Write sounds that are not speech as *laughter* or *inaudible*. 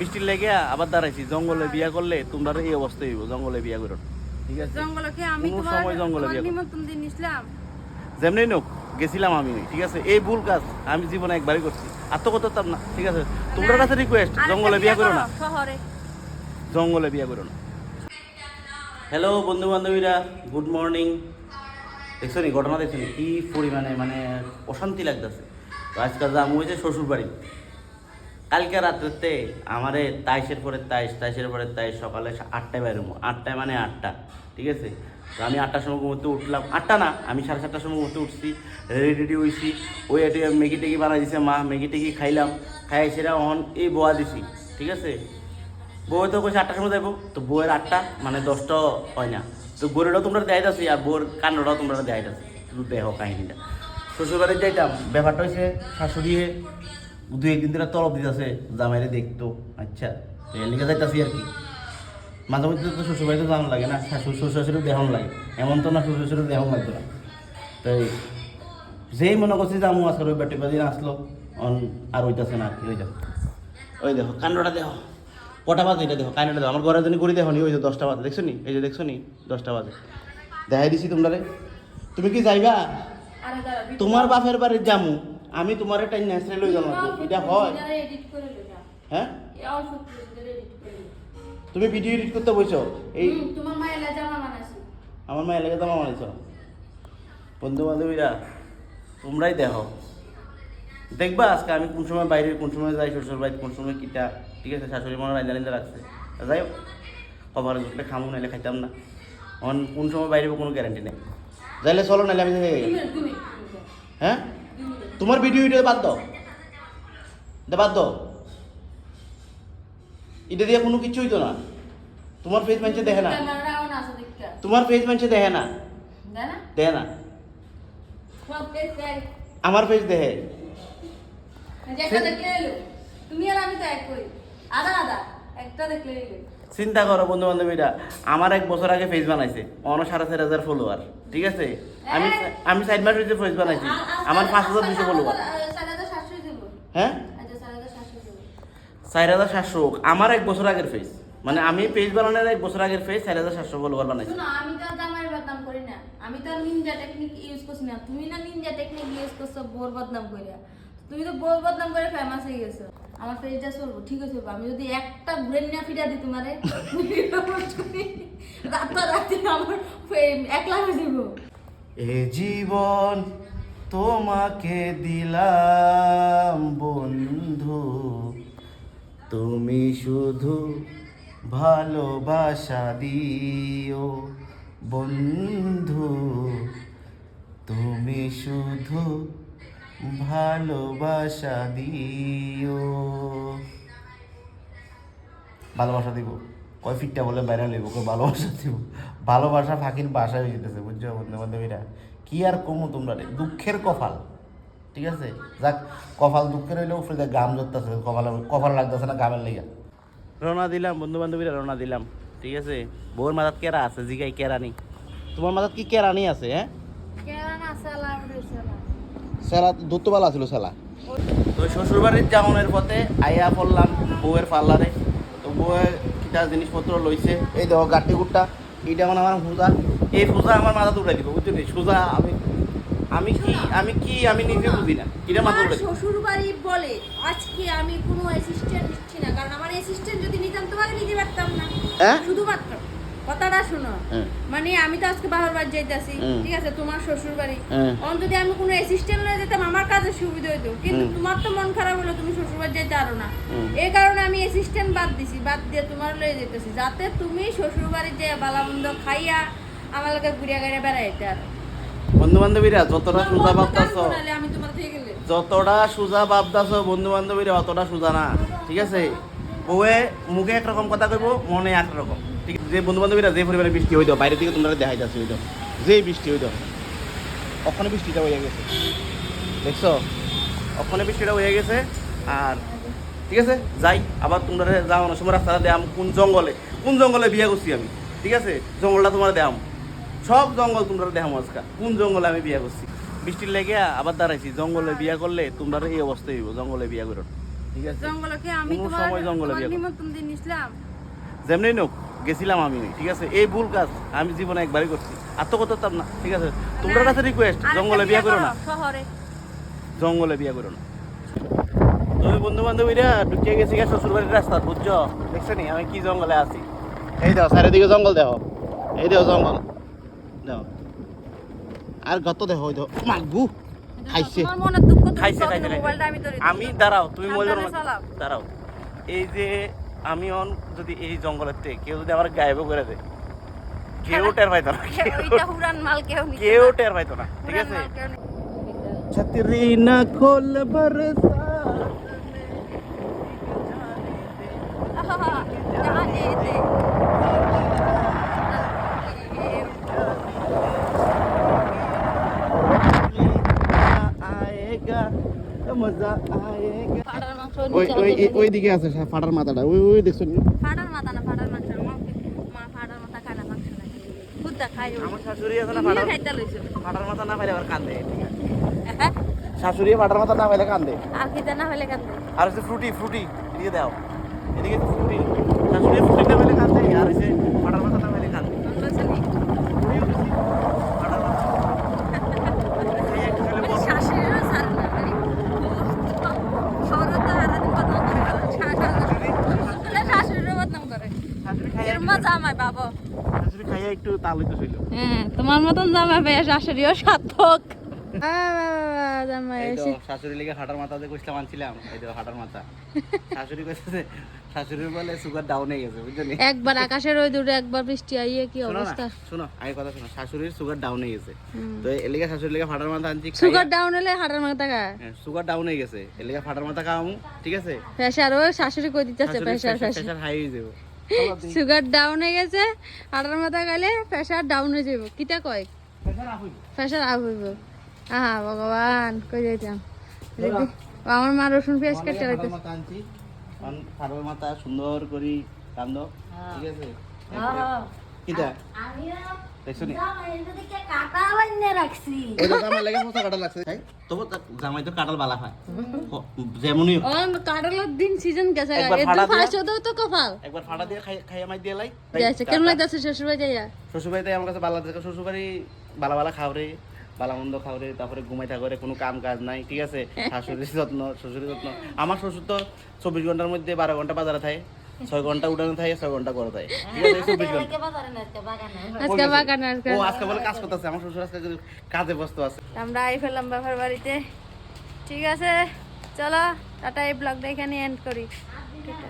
বৃষ্টির লেগে আবার দাঁড়াইছি জঙ্গলে বিয়া করলে তোমরা এই অবস্থা হইব জঙ্গলে বিয়া করো। ঠিক আছে? আমি সময় জঙ্গলে বিয়া যেমনি নোক গেছিলাম আমি ঠিক আছে? এই ভুল কাজ আমি জীবনে একবারই করছি আত্মকতাম না ঠিক আছে? তোমরা কাছে রিকোয়েস্ট জঙ্গলে বিয়া করো না। জঙ্গলে বিয়া করো না। হ্যালো বন্ধু বান্ধবীরা গুড মর্নিং দেখছ নি ঘটনা দেখছ কি পরিমাণে মানে অশান্তি লাগতেছে। আজকাল যাম হয়েছে শ্বশুর বাড়ি কালকে রাত্রেতে আমারে তাইশের পরে তাইশ, তাইশের পরে তাইশ, সকালে আটটায় বেরোবো আটটায় মানে আটটা, ঠিক আছে? তো আমি আটটার সময় ঘুমোতে উঠলাম। আটটা না, আমি সাড়ে সাতটার সময় ঘুমোতে উঠছি রেডি রেডি হয়েছি ওই একটু ম্যাগি টেগি বানাই দিছে মা ম্যাগি টেগি খাইলাম। খাই সেটা অন এই বোয়া দিছি, ঠিক আছে? বউ তো কইছে আটটার সময় যাব তো বউয়ের আটটা মানে দশটা হয় না। তো বউরেরও তোমরা দেয় দেখাইতেছি আর বউর কান্নটাও তোমরা দেয় দেখাইতেছি শুধু দেহ কাহিনীটা। শ্বশুরবাড়ি যাইতাম। ব্যাপারটা হয়েছে শাশুড়িয়ে দু একদিন ধরে তলব দিতেছে জামাইরে দেখতো আচ্ছা তো এর লিগে যাইতাছি আর কি। মাঝে মধ্যে তো শ্বশুরবাড়িতে যাওয়ান লাগে না শাশুড় শ্বশুর শাশুড়ি দেহন লাগে এমন তো না শ্বশুর শাশুড়ি দেহন লাগতো না। তাই যেই মনে করছি যে আমু আজকে রবিবার টিবার দিন আসলো অন আর হইতাছে না আর কি হইতাছে। ওই দেখো কান্ডটা দেখো কটা বাজে এটা দেখো কান্ডটা দেখো আমার ঘরের জন্য করি দেখো নি ওই যে দশটা বাজে দেখছ নি? এই যে দেখছ নি? দশটা বাজে। দেখাই দিছি তোমরা। তুমি কি যাইবা? তোমার বাপের বাড়ির জামু। আমি তোমার একটা ন্যাচারাল লই যাব এটা হয়। হ্যাঁ। তুমি ভিডিও এডিট করতে বসো। এই তোমার মায়ের লা জামা বানাইছি। আমার মা লেগে তোমার মানিস বন্ধু বান্ধবীরা তোমরাই দেখো। দেখবা আজকে আমি কোন সময় বাইরে কোন সময় যাই শ্বশুর বাড়ি কোন সময় কিটা। ঠিক আছে শাশুড়ি মনে রান্না রান্না রাখছে। যাই হোক খবর ঘুরলে খামু নাইলে খাইতাম না। অন কোন সময় বাইরে কোনো গ্যারান্টি নেই। যাইলে চলো নাইলে আমি হ্যাঁ। তোমার ভিডিও ভিডিও বাদ দাও দে বাদ দাও এটা দিয়ে কোনো কিছু হইতো না তোমার ফেস মানছে দেখে না। তোমার ফেস মানছে দেখে না? দেখে না। আমার ফেস দেখে। তুমি আর আমি তো এক করি দেখলে এলো। চিন্তা করো বন্ধু বান্ধবীরা আমার এক বছর আগে ফেস বানাইছে। অন সাড়ে চার হাজার ফলোয়ার ঠিক আছে? আমি আমি সাইড মাস হয়েছে ফেস বানাইছি। আমার পাঁচ হাজার দুশো ফলোয়ার। হ্যাঁ? আচ্ছা, চার হাজার সাতশো আমার এক বছর আগের ফেস মানে আমি পেজ বানানোর এক বছর আগের ফেস চার হাজার সাতশো ফলোয়ার বানাইছি। আমি তো বদনাম করি না। আমি তো নিনজা টেকনিক ইউজ করছি না। তুমি না নিনজা টেকনিক ইউজ করছ বোর বদনাম করিয়া তুমি তো বোর বদনাম করে ফেমাস হয়ে গেছো। আমার পেজটা চলবো ঠিক আছে। আমি যদি একটা ব্রেন না ফিরা দিই তোমারে, রাতারাতি আমার ফে- এক লাখ হয়ে যাব। এ জীবন তোমাকে দিলাম, বন্ধু। তুমি শুধু ভালোবাসা দিও, বন্ধু। তুমি শুধু ভালোবাসা দিও। ভালোবাসা দিব। কয় ফিটটা বলে বাইরে লইব কয় ভালোবাসা দিব। ভালোবাসা ফাঁকির বাসা হয়ে যেতেছে বুঝছ বন্ধু বান্ধবীরা? কি আর কমু তোমরা রে? দুঃখের কপাল ঠিক আছে? যাক কপাল দুঃখের হইলেও উপরে দিয়ে গাম ধরতেছে কপাল কপাল লাগতেছে না গামের লেগে। রওনা দিলাম বন্ধু বান্ধবীরা রওনা দিলাম ঠিক আছে? বউর মাথাত কেরা আছে? জিগাই কেরানি তোমার মাথাত কি কেরানি আছে হ্যাঁ? কেরানা সালাম সেলা ধুত্তবালা ছিল সেলা। তো শ্বশুরবাড়ির যাওনের পথে আইয়া পড়লাম বউয়ের পার্লারে। তো বউয়ের কিটা জিনিসপত্র লইছে এই দেখো গাটি গুটটা এইটা মানে আমার পূজা এই পূজা আমার মাথা উঠাই দিব বুঝছ নি সোজা আমি আমি কি আমি কি আমি নিজে বুঝি না। কিটা মাথা উঠাই শ্বশুর বাড়ি বলে আজকে আমি কোনো অ্যাসিস্ট্যান্ট নিচ্ছি না কারণ আমার অ্যাসিস্ট্যান্ট যদি নিতাম তোমাকে নিতে পারতাম না। হ্যাঁ? শুধুমাত্র। কথাটা শোনো। হ্যাঁ। মানে আমি তো আজকে বাবার বাড়ি যাইতাছি ঠিক আছে তোমার শ্বশুর বাড়ি হ্যাঁ। অন যদি আমি কোনো অ্যাসিস্ট্যান্ট যেতাম আমার কাজে সুবিধা হইতো। কিন্তু তোমার তো মন খারাপ হলো তুমি শ্বশুর বাড়ি যাইতে আরও না। এই কারণে আমি অ্যাসিস্ট্যান্ট বাদ দিছি বাদ দিয়ে তোমার লয়ে যেতেছি যাতে তুমি শ্বশুর বাড়ি যে বালামন্দ খাইয়া আমার লোকে ঘুরিয়া গাড়িয়া বেড়াইতে আর। বন্ধু বান্ধবীরা যতটা সোজা ভাবতাছ আমি তোমার থেকে যতটা সোজা ভাবতাছ বন্ধু বান্ধবীরা অতটা সোজা না ঠিক আছে? বউয়ে মুখে একরকম কথা কইব মনে একরকম ঠিক যে বন্ধু বান্ধবীরা যে পরিমাণে বৃষ্টি হইতো বাইরে থেকে তোমরা দেখাই যাচ্ছে হইতো যেই বৃষ্টি হইতো ওখানে বৃষ্টিটা হয়ে গেছে। দেখছ? ওখানে বৃষ্টিটা হয়ে গেছে আর ঠিক আছে যাই আবার তোমরা যাও অনেক সময় রাস্তাটা দেখাম কোন জঙ্গলে কোন জঙ্গলে বিয়ে করছি আমি ঠিক আছে? জঙ্গলটা তোমরা দেখাম। সব জঙ্গল তোমরা দেখাম আজকা কোন জঙ্গলে আমি বিয়ে করছি। বৃষ্টির লেগে আবার দাঁড়াইছি জঙ্গলে বিয়ে করলে তোমরা এই অবস্থা হইব জঙ্গলে বিয়ে করো ঠিক আছে? জঙ্গলে কি আমি তোমার সময় জঙ্গলে তোমার বিয়ে করব। নিমন্ত্রণ দিয়ে নিছিলাম? যেমনি নোক। গেছিলাম আমি ঠিক আছে? এই ভুল কাজ আমি জীবনে একবারই করছি। আর তো করতাম না ঠিক আছে? তোমার কাছে রিকোয়েস্ট জঙ্গলে বিয়ে করো না। জঙ্গলে বিয়ে করো না। তুমি বন্ধু বান্ধবীরা ঢুকিয়ে গেছি গা শ্বশুর বাড়ির রাস্তা বুঝছ? দেখছ নি আমি কি জঙ্গলে আছি? এই দেখো চারিদিকে জঙ্গল দেখো। এই দেখো জঙ্গল। দেখো। আর গত দেখো ওই দেখো। মাগু খাইছে। মনে খাইছে খাইছে আমি দাঁড়াও তুমি মোবাইল দাঁড়াও। এই যে আমি অন যদি এই জঙ্গলের থেকে কেউ যদি আমার গায়েবও করে দেয় কেউ টের পাইতো না কেউ- ওইটা হুরান মাল কেউ নিতে কেউ না। টের পাইতো না ঠিক হুরান আছে মাল কেউ নিতে না। छतरी न खोल बरसात আহা, জানে এতে। आएगा मजा आएगा ফাটার মাংস ওই ওই ওই দিকে আছে ফাটার মাথাটা। ওই ওই দেখছ নি? ফাটার মাথা না ফাটার মাংস। মা ফাটার মাথা খায় না মাংস খায় খুদা খায় আমার শাশুড়ি আছে না ফাটার খাইতে লইছো? ফাটার মাথা না পাইলে আবার কান্দে ঠিক আছে? হ্যাঁ? শাশুড়ি ফাটার মাথা না পাইলে কান্দে। আর খিদা না হলে কান্দে? আর হচ্ছে ফ্রুটি ফ্রুটি এদিকে দাও। এদিকে ফ্রুটি। শাশুড়ি ফ্রুটি না পাইলে কান্দে আর হচ্ছে ফাটার মাথা না পাইলে কান্দে মনে হচ্ছে নি? ফাটার মাথা মানে শাশুড়িরও ছাড় না, মানে শহরে তো সারাদিন বদনাম করে না। শাশুড়ি- শাশুড়িরও বদনাম করে। শাশুড়ি। শাশুড়ি খাইয়া একটু হ্যাঁ, তোমার মতন জামাই পেয়ে শাশুড়িও সার্থক। জামাই এই তো এসে শাশুড়ি লিগে হাঁটার মাথা কইছিলাম আনছিলাম এই তো হাঁটার মাথা। *laughs* শাশুড়ি কইছে শাশুড়ির বলে সুগার ডাউন হয়ে গেছে বুঝলি একবার আকাশের ওই দূরে একবার বৃষ্টি আইয়ে কি অবস্থা? শোনো আমি কথা শোনো শাশুড়ির সুগার ডাউন হয়ে গেছে। তো শাশুড়ির ফাটার মাথা আনছি সুগার ডাউন হলে হাড়ের মাথা খায় সুগার ডাউন হয়ে গেছে এর ফাটার মাথা খাওয়ামু ঠিক আছে? প্রেশার ও শাশুড়ি কই দিতেছে প্রেশার হাই হয়ে যাবে। সুগার ডাউন হয়ে গেছে আটার মাথা গেলে প্রেশার ডাউন হয়ে যাব কিটা কয়? প্রেশার আপ হইব। আহা ভগবান কই যাইতাম? আমার মা রসুন পেঁয়াজ কেটে রাখতে মাথা সুন্দর করি কান্দ। ঠিক আছে? কিটা দেখছ নি? ওই তো লাগে মোটা কাটাল লাগছে। খাই তবু জামাই তো কাটাল বালা হয়। যেমনই কাটালের দিন সিজন গেছে। একবার এর ফাড়া তো ফার্স্ট দিয়া- হতো তো কপাল। একবার ফাটা দিয়ে খাই খাইয়া দিয়ে লাই। যাইছে কেমন লাগতেছে শ্বশুর বাড়ি যাইয়া শ্বশুরবাড়িতে আমার কাছে বালা থাকে শ্বশুরবাড়ি বালা বালা খাওরে বালা মন্দ খাওরে তারপরে ঘুমাই থাকরে কোনো কাম কাজ নাই ঠিক আছে? *laughs* শাশুড়ির যত্ন শ্বশুরের যত্ন। আমার শ্বশুর তো চব্বিশ ঘণ্টার মধ্যে বারো ঘণ্টা বাজারে থাকে ছয় ঘণ্টা উঠানো থাকে ছয় ঘণ্টা করে থাকে। ঠিক আছে চব্বিশ আজকে বাগান আজকে ও আজকে বলে কাজ করতেছে আমার শ্বশুর আজকে কাজে ব্যস্ত আছে। আমরা আই ফেললাম বাবার বাড়িতে। ঠিক আছে চলো টাটা এই ব্লগটা এখানে এন্ড করি। টাটা।